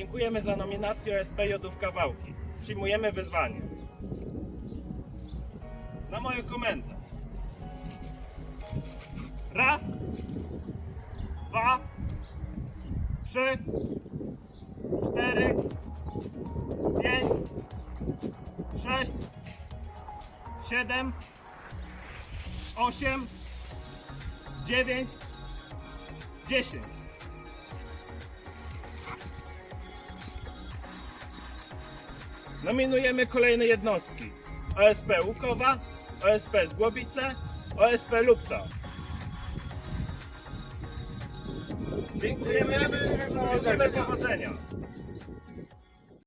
Gratulujemy za nominację OSP Jodówka Wałki. Przyjmujemy wyzwanie. Na moją komendę. Raz, dwa, trzy, cztery, pięć, sześć, siedem, osiem, dziewięć, dziesięć. Nominujemy kolejne jednostki. OSP Łukowa, OSP Zgłobice, OSP Lubcza. Dziękujemy, życzymy powodzenia.